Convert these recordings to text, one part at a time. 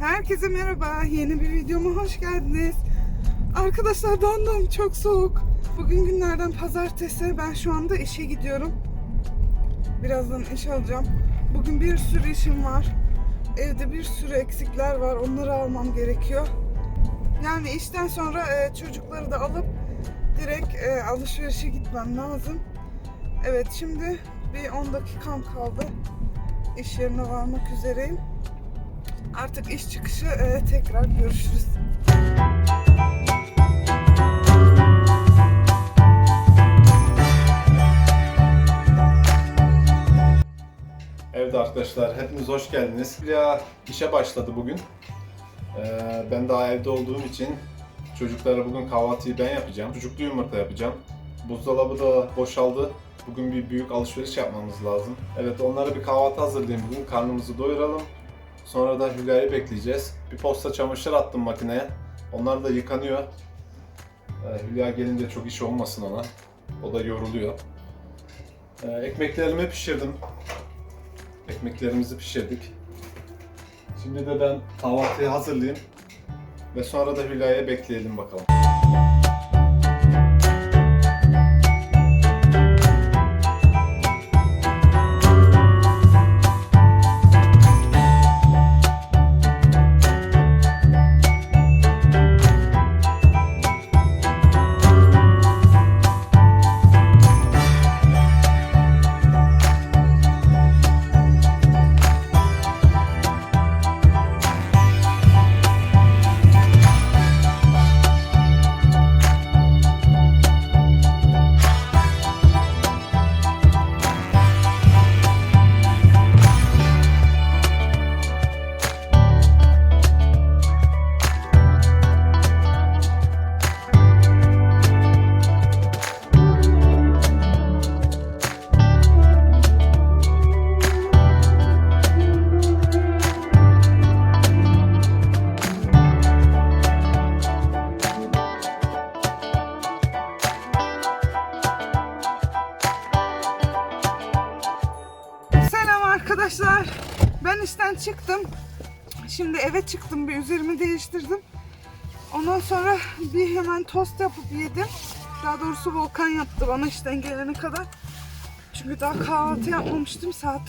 Herkese merhaba. Yeni bir videoma hoş geldiniz. Arkadaşlar dondum. Çok soğuk. Bugün günlerden pazartesi. Ben şu anda işe gidiyorum. Birazdan iş alacağım. Bugün bir sürü işim var. Evde bir sürü eksikler var. Onları almam gerekiyor. Yani işten sonra e, çocukları da alıp direkt e, alışverişe gitmem lazım. Evet şimdi bir 10 dakikam kaldı. İş yerine varmak üzereyim. Artık iş çıkışı e, tekrar görüşürüz. Evet arkadaşlar hepiniz hoş geldiniz. Ya işe başladı bugün. Ee, ben daha evde olduğum için çocuklara bugün kahvaltıyı ben yapacağım. Sucuklu yumurta yapacağım. Buzdolabı da boşaldı. Bugün bir büyük alışveriş yapmamız lazım. Evet onlara bir kahvaltı hazırlayayım bugün. Karnımızı doyuralım. Sonra da Hülya'yı bekleyeceğiz. Bir posta çamaşır attım makineye. Onlar da yıkanıyor. Ee, Hülya gelince çok iş olmasın ona. O da yoruluyor. Ee, ekmeklerimi pişirdim. Ekmeklerimizi pişirdik. Şimdi de ben kahvaltıyı hazırlayayım. Ve sonra da Hülya'ya bekleyelim bakalım. Ondan sonra bir hemen tost yapıp yedim. Daha doğrusu Volkan yaptı bana işten gelene kadar. Çünkü daha kahvaltı yapmamıştım. Saat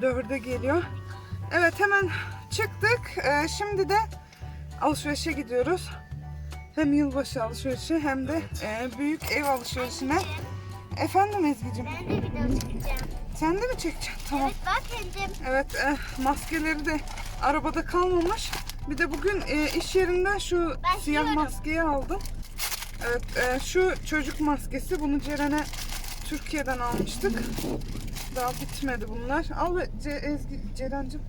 4'e geliyor. Evet hemen çıktık. Ee, şimdi de alışverişe gidiyoruz. Hem yılbaşı alışverişi hem de e, büyük ev alışverişine. Efendim Ezgi'cim? Ben de video çekeceğim. Sen de mi çekeceksin? Tamam. Evet bak kendim. Evet e, maskeleri de arabada kalmamış. Bir de bugün e, iş yerinden şu Ben siyah yiyorum. maskeyi aldım. Evet e, şu çocuk maskesi bunu Ceren'e Türkiye'den almıştık. Daha bitmedi bunlar. Al Ce- Ezgi, Ceren'cim.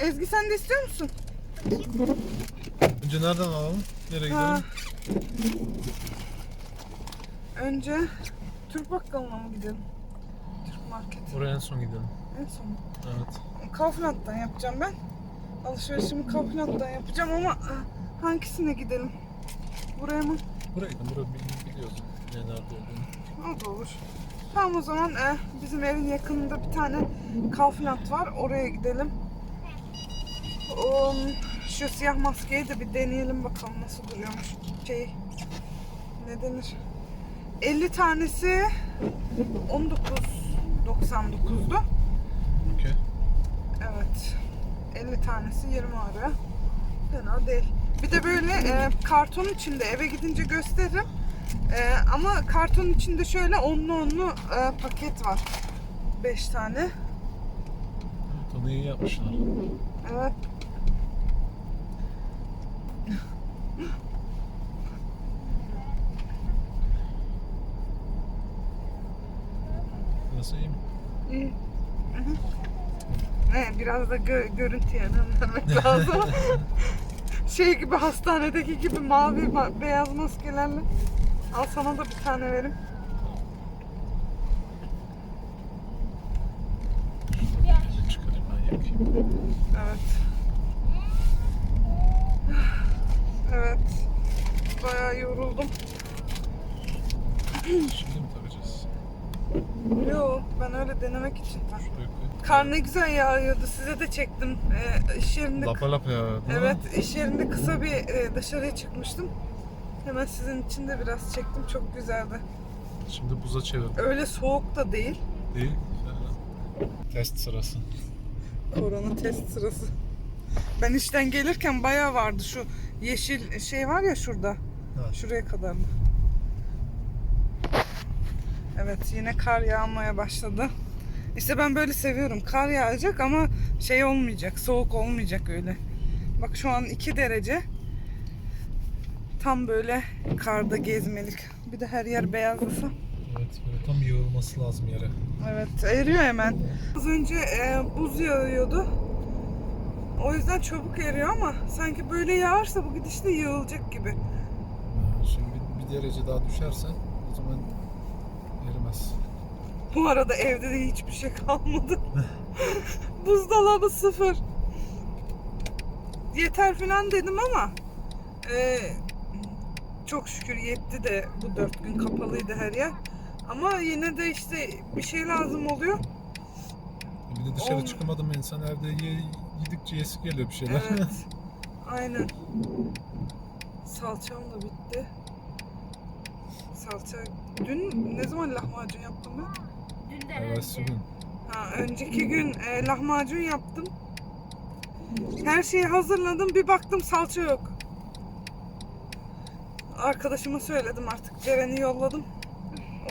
Ezgi sen de istiyor musun? Önce nereden alalım? Nereye Ha. gidelim? Önce Türk bakkalına mı gidelim? Türk market. Oraya en son gidelim. En son. Evet. Kaufland'dan yapacağım ben. Alışverişimi Kaufland'dan yapacağım ama e, hangisine gidelim? Buraya mı? Buraya gidelim. Burayı bi- biliyoruz. Ne nerede olduğunu. O da olur. Tamam o zaman e, bizim evin yakınında bir tane Kaufland var. Oraya gidelim. Um, şu siyah maskeyi de bir deneyelim bakalım nasıl duruyormuş. Şey ne denir? 50 tanesi 19.99'du. Okey. Evet. 50 tanesi 20 ara. Fena değil. Bir de böyle e, karton içinde eve gidince gösteririm. E, ama karton içinde şöyle onlu onlu e, paket var. 5 tane. Onu iyi yapmışlar. Evet. Nasıl iyi mi? İyi. Hı hı. Ne, biraz da gö- görüntüye vermek lazım. şey gibi hastanedeki gibi mavi ma- beyaz maskelerle. Al sana da bir tane verim. Çıkarayım ben yakayım. Evet. Evet. Bayağı yoruldum. Şimdi mi takacağız? Yo, ben öyle denemek için koy. Kar ne güzel yağıyordu. Siz size de çektim. Ee, iş yerinde Lapa lapa ya. Evet, iş yerinde kısa bir e, dışarıya çıkmıştım. Hemen sizin için de biraz çektim. Çok güzeldi. Şimdi buza çevir. Öyle soğuk da değil. Değil. Test sırası. Korona test sırası. Ben işten gelirken bayağı vardı şu yeşil şey var ya şurada. Ha. Şuraya kadar mı? Evet yine kar yağmaya başladı. İşte ben böyle seviyorum. Kar yağacak ama şey olmayacak. Soğuk olmayacak öyle. Bak şu an 2 derece. Tam böyle karda gezmelik. Bir de her yer beyazlasa. Evet böyle tam yığılması lazım yere. Evet eriyor hemen. Az önce e, buz yağıyordu. O yüzden çabuk eriyor ama sanki böyle yağarsa bu gidişle yığılacak gibi. Şimdi bir, derece daha düşerse o zaman. Bu arada evde de hiçbir şey kalmadı. Buzdolabı sıfır. Yeter falan dedim ama e, çok şükür yetti de bu dört gün kapalıydı her yer. Ama yine de işte bir şey lazım oluyor. Bir de dışarı Olm- çıkamadım insan evde ye, yedikçe yesi geliyor bir şeyler. Evet. Aynen. Salçam da bitti. Salça dün ne zaman lahmacun yaptım ben? Önce. Ha, önceki gün e, lahmacun yaptım. Her şeyi hazırladım. Bir baktım salça yok. Arkadaşıma söyledim artık. Ceren'i yolladım.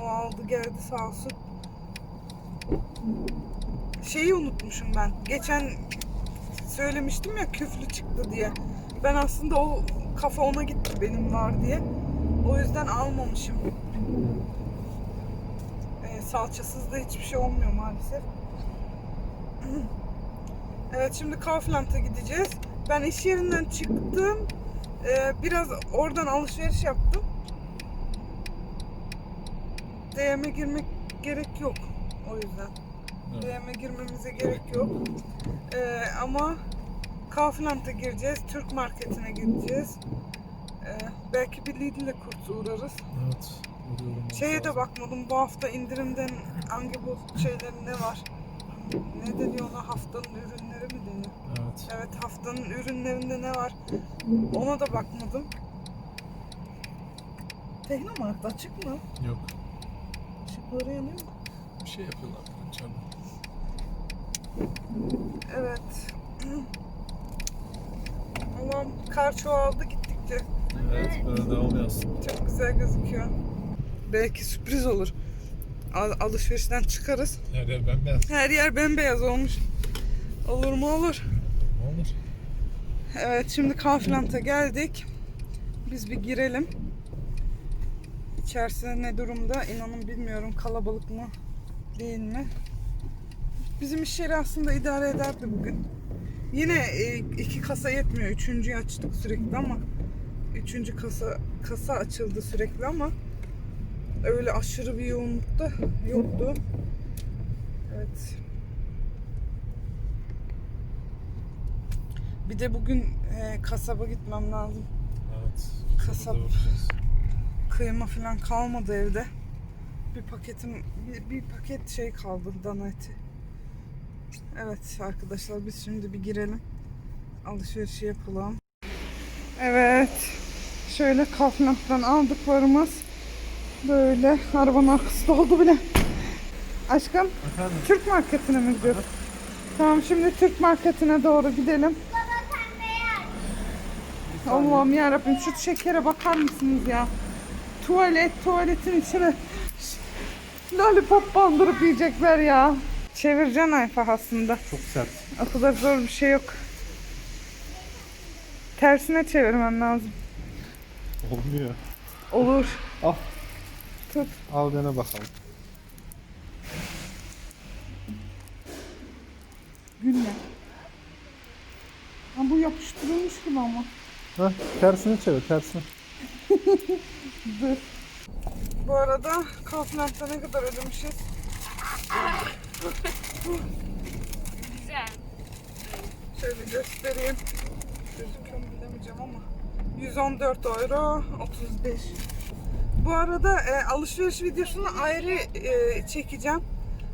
O aldı geldi sağ olsun. Şeyi unutmuşum ben. Geçen söylemiştim ya küflü çıktı diye. Ben aslında o kafa ona gitti benim var diye. O yüzden almamışım. Salçasız da hiçbir şey olmuyor maalesef. Evet şimdi Kaufland'a gideceğiz. Ben iş yerinden çıktım. Ee, biraz oradan alışveriş yaptım. DM'e girmek gerek yok. O yüzden. Evet. DM'e girmemize gerek yok. Ee, ama Kaufland'a gireceğiz. Türk marketine gideceğiz. Ee, belki bir Lidl'e kurt uğrarız. Evet. Şeye de bakmadım. Bu hafta indirimden hangi bu şeylerin ne var? Ne deniyor ona? Haftanın ürünleri mi deniyor? Evet. Evet haftanın ürünlerinde ne var? Ona da bakmadım. Teknomarkt açık mı? Yok. Işıkları yanıyor mu? Bir şey yapıyorlar içeride. Evet. Ama kar çoğaldı gittikçe. Evet böyle devam yazsın. Çok güzel gözüküyor. Belki sürpriz olur. Al- alışverişten çıkarız. Her yer bembeyaz. Her yer bembeyaz olmuş. Olur mu olur. Olur? Evet şimdi Kaufland'a geldik. Biz bir girelim. İçerisi ne durumda inanın bilmiyorum kalabalık mı değil mi? Bizim iş yeri aslında idare ederdi bugün. Yine e, iki kasa yetmiyor. Üçüncüyü açtık sürekli ama üçüncü kasa kasa açıldı sürekli ama öyle aşırı bir yoğunluk da yoktu. Evet. Bir de bugün e, kasaba gitmem lazım. Evet. Kasap. Kıyma falan kalmadı evde. Bir paketim, bir, bir paket şey kaldı dana eti. Evet arkadaşlar biz şimdi bir girelim. Alışverişi yapalım. Evet. Şöyle Kaufland'dan aldıklarımız böyle arabanın arkası doldu bile. Aşkım Efendim? Türk marketine mi gidiyoruz? Tamam şimdi Türk marketine doğru gidelim. Allah'ım yarabbim şu şekere bakar mısınız ya? Tuvalet, tuvaletin içine lollipop bandırıp yiyecekler ya. Çevireceksin Ayfa aslında. Çok sert. O kadar zor bir şey yok. Tersine çevirmen lazım. Olmuyor. Olur. Al. Tut. Al dene bakalım. Gülme. Ha, bu yapıştırılmış gibi ama. Heh, tersini çevir tersini. Dur. Bu arada Kaufland'da ne kadar ödemişiz? Güzel. Şöyle göstereyim. Gözüküyor mu bilemeyeceğim ama. 114 euro 35. Bu arada e, alışveriş videosunu ayrı e, çekeceğim.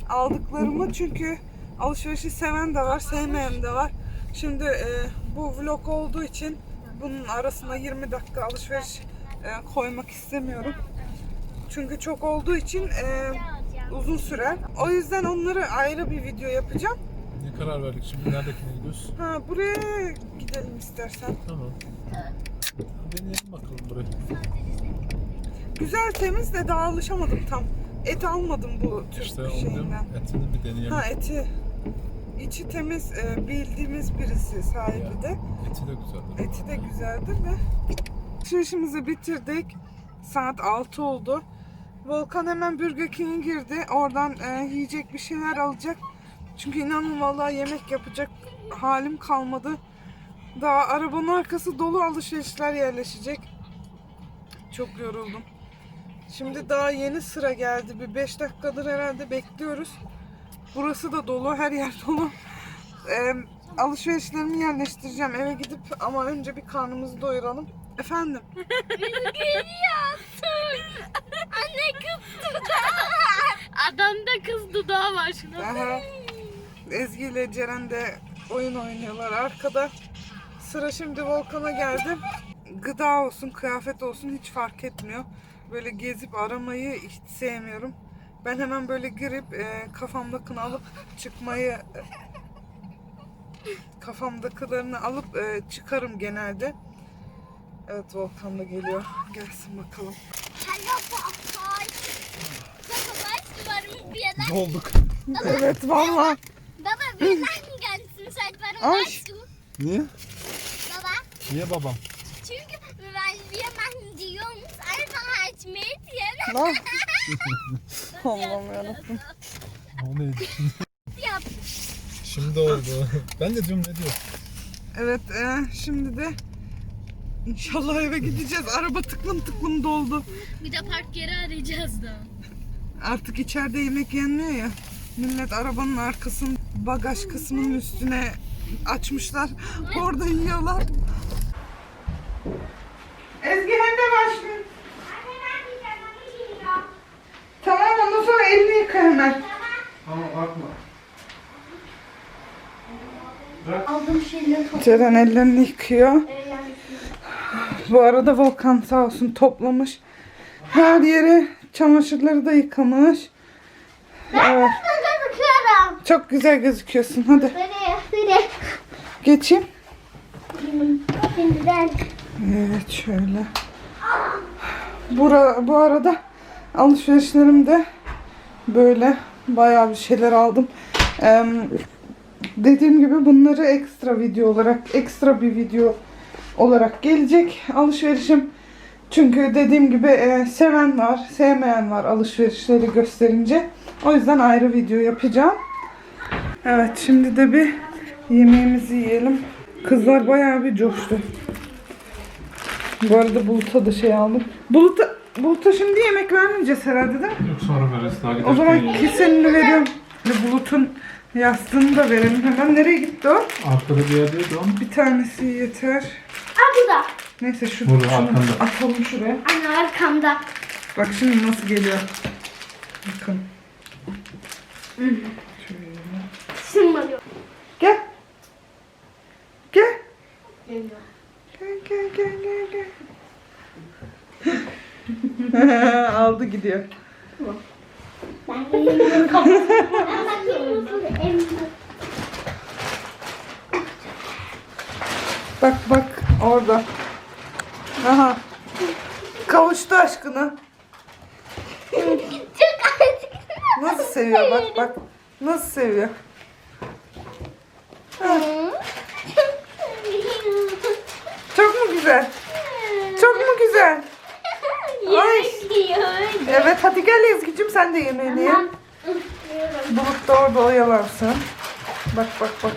Aldıklarımı çünkü Alışverişi seven de var, sevmeyen de var. Şimdi e, bu vlog olduğu için bunun arasına 20 dakika alışveriş e, koymak istemiyorum. Çünkü çok olduğu için e, uzun sürer. O yüzden onları ayrı bir video yapacağım. Ne karar verdik şimdi? Neredekine gidiyoruz? Ha buraya gidelim istersen. Tamam. Deneyelim bakalım burayı. Güzel temiz de daha alışamadım tam. Et almadım bu Türk İşte şeyinden. Etini bir deneyelim. Ha eti. İçi temiz e, bildiğimiz birisi sahibi de. Eti de güzeldir. Eti de güzeldir de. Alışverişimizi bitirdik. Saat 6 oldu. Volkan hemen Burger King'e girdi. Oradan e, yiyecek bir şeyler alacak. Çünkü inanın vallahi yemek yapacak halim kalmadı. Daha arabanın arkası dolu alışverişler yerleşecek. Çok yoruldum. Şimdi daha yeni sıra geldi. Bir 5 dakikadır herhalde bekliyoruz. Burası da dolu, her yer dolu. Ee, alışverişlerimi yerleştireceğim eve gidip ama önce bir karnımızı doyuralım. Efendim? Anne kız Adamda kız dudağı var şuna. Aha. Ezgi ile Ceren de oyun oynuyorlar arkada. Sıra şimdi Volkan'a geldi. Gıda olsun, kıyafet olsun hiç fark etmiyor. Böyle gezip aramayı hiç sevmiyorum. Ben hemen böyle girip e, kafamdakini alıp çıkmayı e, kafamdakilerini alıp e, çıkarım genelde. Evet Volkan da geliyor. Gelsin bakalım. Yerden. Dolduk. Evet valla. Baba bir yerden gelsin saçlarım Ay. Niye? Baba Niye babam? çünkü ben bir yerden diyorum. Sayfa açmayı diye. Lan. Allah'ım yarabbim. O neydi? Yap. Şimdi oldu. Ben de diyorum ne diyor? Evet e, şimdi de inşallah eve gideceğiz. Araba tıklım tıklım doldu. Bir de park yeri arayacağız da. Artık içeride yemek yenmiyor ya. Millet arabanın arkasının bagaj kısmının üstüne açmışlar. Orada yiyorlar. Ezgi hem de başlayın. Tamam ondan sonra elini yıka hemen. Tamam bakma. Aldım şeyleri topladım. Ceren ellerini yıkıyor. Bu arada Volkan sağ olsun toplamış. Her yeri çamaşırları da yıkamış. Evet. Çok güzel gözüküyorsun. Hadi? Nereye? geçeyim. Evet şöyle. Bura, bu arada alışverişlerimde böyle bayağı bir şeyler aldım. Ee, dediğim gibi bunları ekstra video olarak, ekstra bir video olarak gelecek alışverişim. Çünkü dediğim gibi e, seven var, sevmeyen var alışverişleri gösterince. O yüzden ayrı video yapacağım. Evet şimdi de bir yemeğimizi yiyelim. Kızlar bayağı bir coştu. Bu arada Bulut'a da şey aldım. Bulut'a, Bulut'a şimdi yemek vermeyeceğiz herhalde değil mi? Yok sonra veririz. Daha O zaman kesenini veriyorum. Ve Bulut'un yastığını da verelim hemen. Nereye gitti o? Arkada bir yerdeydi o. Bir tanesi yeter. Aa burada. Neyse şu, Burada, şunu arkanda. atalım şuraya. Anne arkamda. Bak şimdi nasıl geliyor. Bakın. Sınmıyor. Gel. Gel. Gel gel gel gel gel. Aldı gidiyor. Bakıyorum. Bak bak orada. Aha. Kavuştu aşkına. Nasıl seviyor bak bak. Nasıl seviyor. Çok mu güzel? Çok mu güzel? Yiyor. Evet hadi gel Ezgi'cim sen de yemeğini ye. Tamam. Bulut da orada oyalansın. Bak bak bak.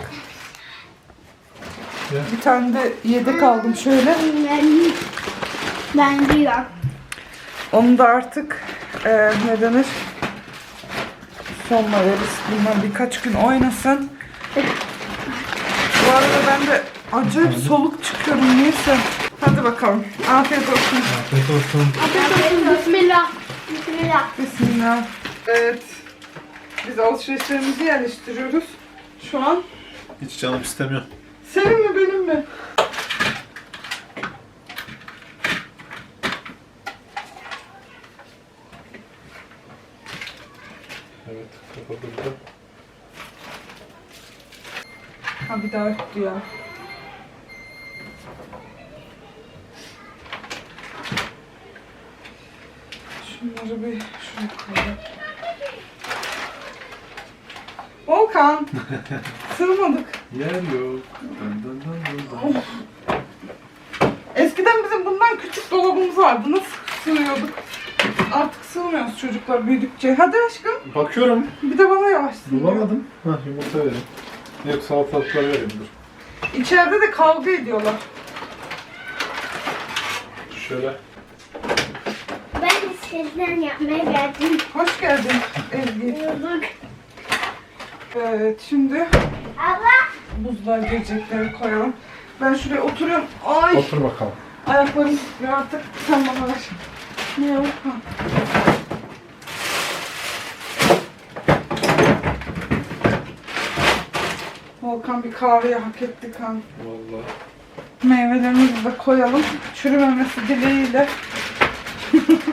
Ya. Bir tane de yedek aldım şöyle. Ben, ben yiyorum. Onu da artık eee ne denir? Sonla veririz. Bundan birkaç gün oynasın. Bu arada ben de acayip soluk çıkıyorum neyse. Hadi bakalım. Afiyet olsun. Afiyet olsun. Bismillah. Bismillah. Bismillah. Evet. Biz alışverişlerimizi yerleştiriyoruz. şu an. Hiç canım istemiyor. Senin mi benim mi? Evet, kapatıldı. Ha bir daha öttü ya. Volkan. Sığmadık. Yer yok. Dın dın dın dın dın. Eskiden bizim bundan küçük dolabımız vardı. Nasıl sığıyorduk? Artık sığmıyoruz çocuklar büyüdükçe. Hadi aşkım. Bakıyorum. Bir de bana yavaş sığıyor. Bulamadım. Hah yumurta vereyim. Yok salatalıklar vereyim dur. İçeride de kavga ediyorlar. Şöyle. Ben bisikletten yapmaya geldim. Hoş geldin Ezgi. Evet şimdi Abla. buzlar gelecekleri koyalım. Ben şuraya oturuyorum. Ay Otur bakalım. ayaklarım tutuyor artık. Sen bana ver. Ne yok? Ha. Volkan bir kahveye hak ettik ha. Vallahi. Meyvelerimizi de koyalım. Çürümemesi dileğiyle.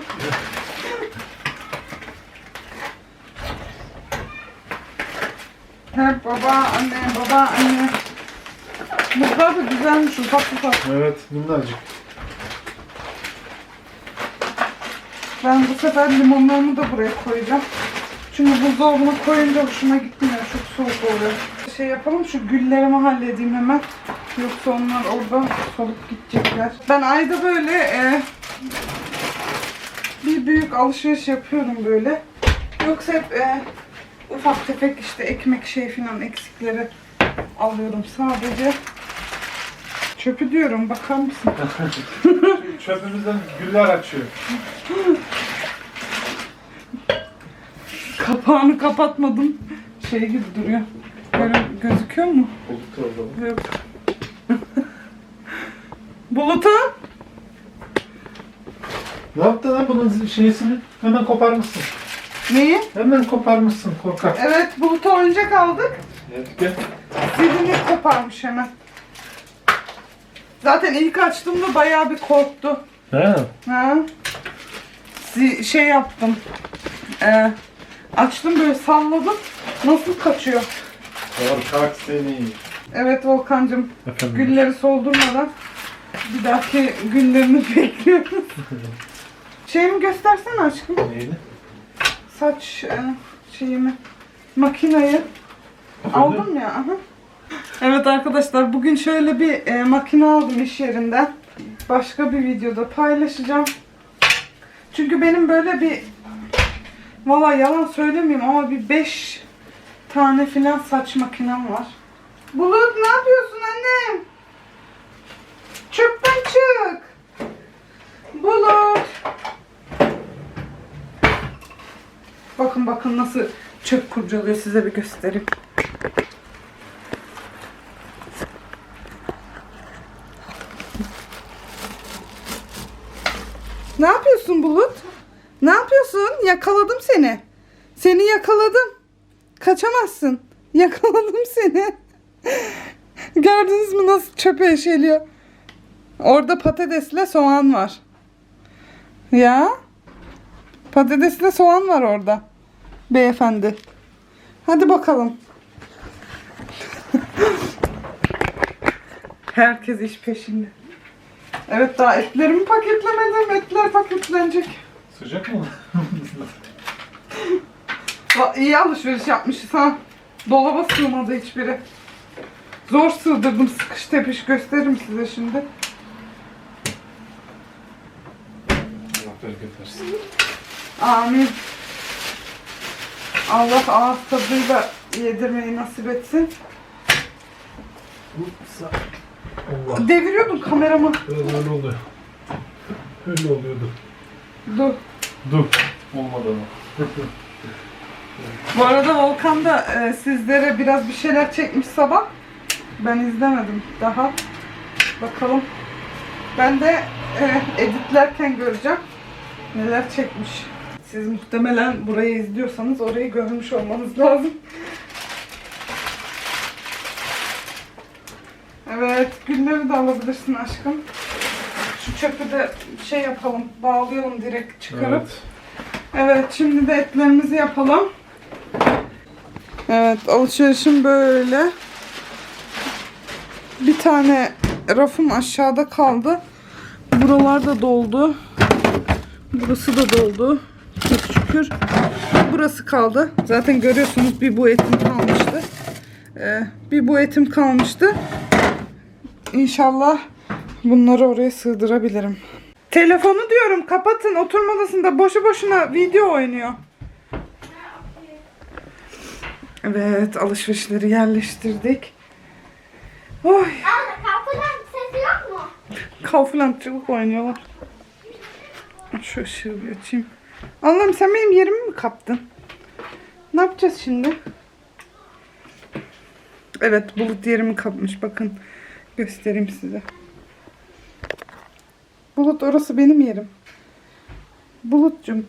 Hep baba, anne, baba, anne. Mutlar da güzelmiş ufak ufak. Evet, minnacık. Ben bu sefer limonlarımı da buraya koyacağım. Çünkü buzdolabına koyunca hoşuma gitmiyor. Çok soğuk oluyor. Şey yapalım şu güllerimi halledeyim hemen. Yoksa onlar orada solup gidecekler. Ben ayda böyle e, bir büyük alışveriş yapıyorum böyle. Yoksa hep e, ufak tefek işte ekmek şey falan eksikleri alıyorum sadece. Çöpü diyorum bakar mısın? Çöpümüzden güller açıyor. Kapağını kapatmadım. Şey gibi duruyor. Böyle gözüküyor mu? Bulduk orada. Yok. Bulut'um. Ne yaptın lan bunun şeysini? Hemen koparmışsın. Neyi? Hemen koparmışsın korkak. Evet Bulut'a oyuncak aldık. Evet, gel. Dilini koparmış hemen. Zaten ilk açtığımda bayağı bir korktu. He. Ha? Si- Şey yaptım. Ee, açtım böyle salladım. Nasıl kaçıyor? Korkak seni. Evet Volkan'cığım Efendim. gülleri soldurmadan bir dahaki günlerini bekliyoruz. Şeyimi göstersene aşkım. Neydi? Saç e, şeyimi. Makinayı. Aldım ya. Aha. Evet arkadaşlar bugün şöyle bir e, makine aldım iş yerinden. Başka bir videoda paylaşacağım. Çünkü benim böyle bir Valla yalan söylemeyeyim ama bir 5 tane filan saç makinem var. Bulut ne yapıyorsun annem? Çöpten çık. Bulut. Bakın bakın nasıl çöp kurcalıyor size bir göstereyim. Ne yapıyorsun Bulut? Ne yapıyorsun? Yakaladım seni. Seni yakaladım. Kaçamazsın. Yakaladım seni. Gördünüz mü nasıl çöpe eşeliyor? Orada patatesle soğan var. Ya? Patatesle soğan var orada. Beyefendi. Hadi bakalım. Herkes iş peşinde. Evet daha etlerimi paketlemedim. Etler paketlenecek. Sıcak mı? İyi alışveriş yapmışız ha. Dolaba sığmadı hiçbiri. Zor sığdırdım sıkış tepiş gösteririm size şimdi. Allah bereket versin. Amin. Allah ağız tadıyla yedirmeyi nasip etsin. Upsa. Allah. Deviriyordum kameramı. Biraz öyle oluyor. Öyle oluyordu. Dur. Dur. Olmadı ama. Bu arada Volkan da e, sizlere biraz bir şeyler çekmiş sabah. Ben izlemedim daha. Bakalım. Ben de e, editlerken göreceğim. Neler çekmiş. Siz muhtemelen burayı izliyorsanız orayı görmüş olmanız lazım. Evet, gülleri de alabilirsin aşkım. Şu çöpü de şey yapalım, bağlayalım direkt çıkarıp. Evet. Evet, şimdi de etlerimizi yapalım. Evet, alışverişim böyle. Bir tane rafım aşağıda kaldı. Buralar da doldu. Burası da doldu. Şükür. Burası kaldı. Zaten görüyorsunuz bir bu etim kalmıştı. Ee, bir bu etim kalmıştı. İnşallah bunları oraya sığdırabilirim. Telefonu diyorum kapatın. Oturma odasında boşu boşuna video oynuyor. Evet alışverişleri yerleştirdik. Oy Abla kapıdan sesi yok mu? Kauflandçılık oynuyorlar. Şu ışığı bir açayım. Allah'ım sen benim yerimi mi kaptın? Ne yapacağız şimdi? Evet bulut yerimi kapmış. Bakın göstereyim size. Bulut orası benim yerim. Bulutcum.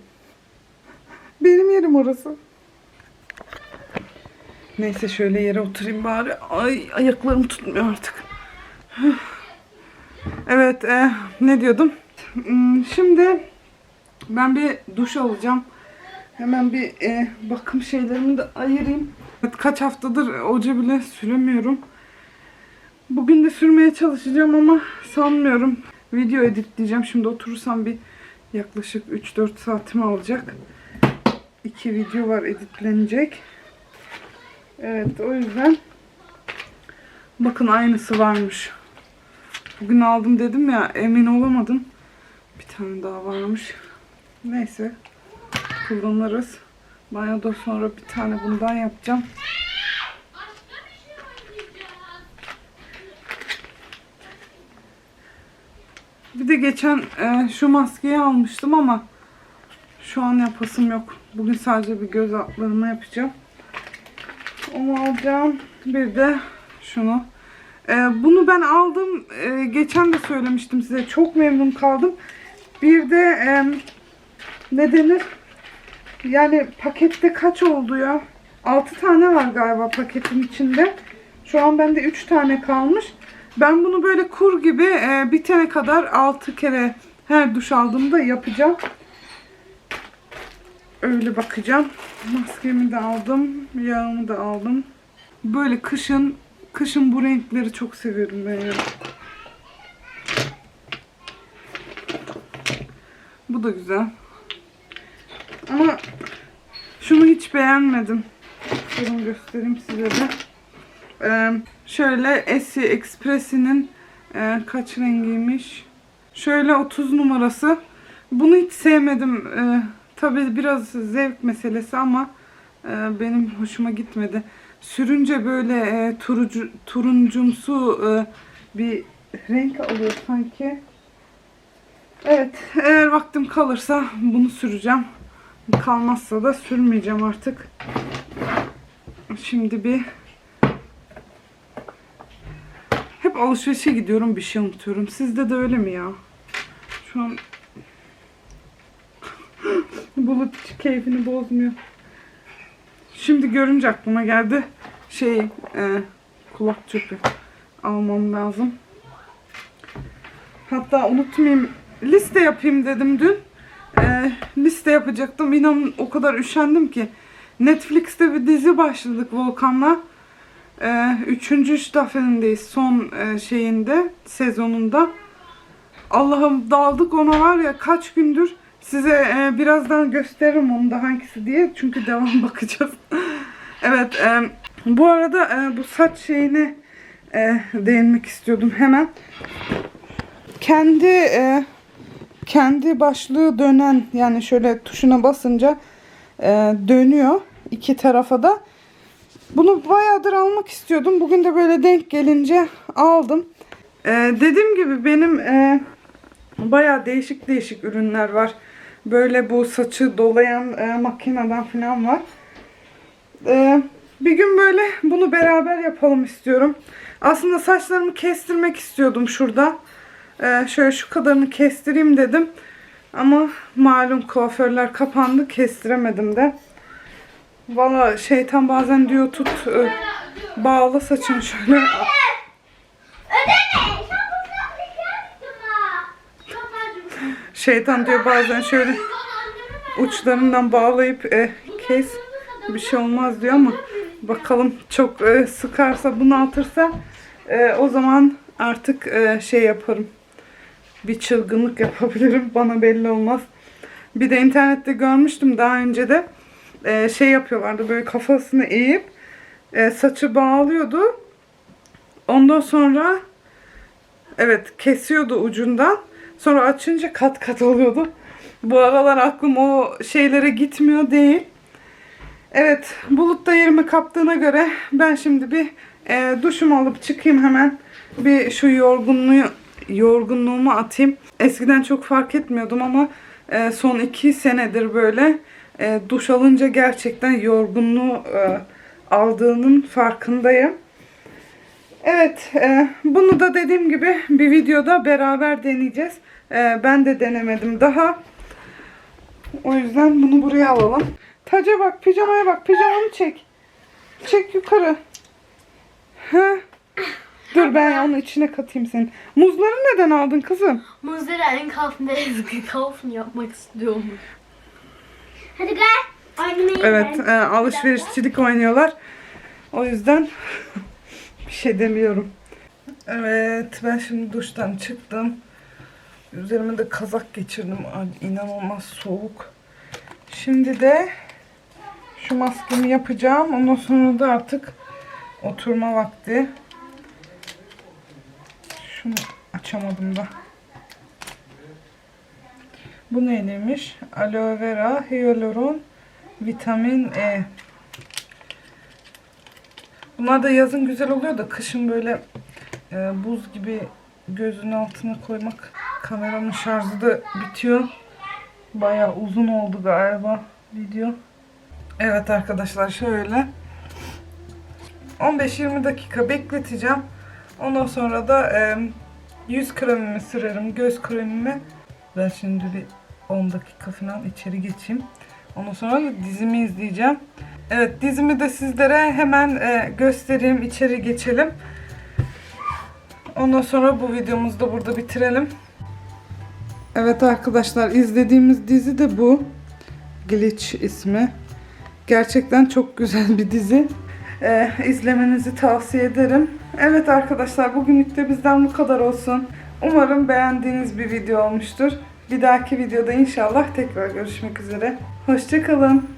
Benim yerim orası. Neyse şöyle yere oturayım bari. Ay ayaklarım tutmuyor artık. Evet, e, ne diyordum? Hmm, Şimdi ben bir duş alacağım. Hemen bir e, bakım şeylerimi de ayırayım. Evet, kaç haftadır oca bile süremiyorum. Bugün de sürmeye çalışacağım ama sanmıyorum. Video editleyeceğim. Şimdi oturursam bir yaklaşık 3-4 saatimi alacak. İki video var editlenecek. Evet, o yüzden bakın aynısı varmış. Bugün aldım dedim ya emin olamadım. Bir tane daha varmış. Neyse. Kullanırız. Banyoda sonra bir tane bundan yapacağım. Bir de geçen e, şu maskeyi almıştım ama şu an yapasım yok. Bugün sadece bir göz altlarıma yapacağım. Onu alacağım. Bir de şunu. Ee, bunu ben aldım. Ee, geçen de söylemiştim size. Çok memnun kaldım. Bir de e, ne denir? Yani pakette kaç oldu ya? 6 tane var galiba paketin içinde. Şu an bende 3 tane kalmış. Ben bunu böyle kur gibi e, bitene kadar 6 kere her duş aldığımda yapacağım. Öyle bakacağım. Maskemi de aldım. Yağımı da aldım. Böyle kışın kışın bu renkleri çok seviyorum ben ya. Bu da güzel. Ama şunu hiç beğenmedim. Durun göstereyim size de. Ee, şöyle Essie Express'inin e, kaç rengiymiş? Şöyle 30 numarası. Bunu hiç sevmedim. Ee, tabii biraz zevk meselesi ama e, benim hoşuma gitmedi. Sürünce böyle e, turucu, turuncumsu e, bir renk alıyor sanki. Evet, eğer vaktim kalırsa bunu süreceğim. Kalmazsa da sürmeyeceğim artık. Şimdi bir hep alışverişe gidiyorum bir şey unutuyorum. Sizde de öyle mi ya? Şu an bulut keyfini bozmuyor. Şimdi görünce aklıma geldi. Şey, e, kulak çöpü almam lazım. Hatta unutmayayım. Liste yapayım dedim dün. E, liste yapacaktım. İnanın o kadar üşendim ki. Netflix'te bir dizi başladık Volkan'la. E, üçüncü stafenindeyiz. Son e, şeyinde, sezonunda. Allah'ım daldık ona var ya kaç gündür. Size e, birazdan gösteririm onu da hangisi diye. Çünkü devam bakacağız. evet. E, bu arada e, bu saç şeyine e, değinmek istiyordum hemen. Kendi e, kendi başlığı dönen yani şöyle tuşuna basınca e, dönüyor iki tarafa da. Bunu bayağıdır almak istiyordum. Bugün de böyle denk gelince aldım. E, dediğim gibi benim e, bayağı değişik değişik ürünler var. Böyle bu saçı dolayan e, makineden falan var. E, bir gün böyle bunu beraber yapalım istiyorum. Aslında saçlarımı kestirmek istiyordum şurada. Ee, şöyle şu kadarını kestireyim dedim. Ama malum kuaförler kapandı. Kestiremedim de. Valla şeytan bazen diyor tut e, bağla saçını şöyle. Şeytan diyor bazen şöyle uçlarından bağlayıp e, kes bir şey olmaz diyor ama bakalım çok e, sıkarsa bunaltırsa e, o zaman artık e, şey yaparım bir çılgınlık yapabilirim bana belli olmaz. Bir de internette görmüştüm daha önce de e, şey yapıyorlardı böyle kafasını eğip e, saçı bağlıyordu. Ondan sonra evet kesiyordu ucundan. Sonra açınca kat kat oluyordu. Bu aralar aklım o şeylere gitmiyor değil. Evet, bulut da yerimi kaptığına göre ben şimdi bir e, duşumu alıp çıkayım hemen. Bir şu yorgunluğu yorgunluğumu atayım. Eskiden çok fark etmiyordum ama e, son iki senedir böyle e, duş alınca gerçekten yorgunluğu e, aldığının farkındayım. Evet, bunu da dediğim gibi bir videoda beraber deneyeceğiz. Ben de denemedim daha. O yüzden bunu buraya alalım. Taca bak, pijamaya bak, pijamanı çek. Çek yukarı. Ha? Dur ben onu içine katayım senin. Muzları neden aldın kızım? Muzları einkaufen kaufen yapmak istiyorum. Hadi gel. Oynamaya Evet, e, alışverişçilik oynuyorlar. O yüzden bir şey demiyorum. Evet, ben şimdi duştan çıktım. Üzerime de kazak geçirdim. Ay, inanılmaz soğuk. Şimdi de şu maskemi yapacağım. Ondan sonra da artık oturma vakti. Şunu açamadım da. Bu neymiş? Aloe vera, hyaluron, vitamin E. Bunlar da yazın güzel oluyor da kışın böyle e, buz gibi gözün altına koymak. Kameramın şarjı da bitiyor. Bayağı uzun oldu galiba video. Evet arkadaşlar şöyle 15-20 dakika bekleteceğim. Ondan sonra da e, yüz kremimi sürerim, göz kremimi. Ben şimdi bir 10 dakika falan içeri geçeyim. Ondan sonra dizimi izleyeceğim. Evet dizimi de sizlere hemen e, göstereyim. içeri geçelim. Ondan sonra bu videomuzu da burada bitirelim. Evet arkadaşlar izlediğimiz dizi de bu. Glitch ismi. Gerçekten çok güzel bir dizi. Ee, izlemenizi tavsiye ederim. Evet arkadaşlar bugünlük de bizden bu kadar olsun. Umarım beğendiğiniz bir video olmuştur. Bir dahaki videoda inşallah tekrar görüşmek üzere. Hoşçakalın.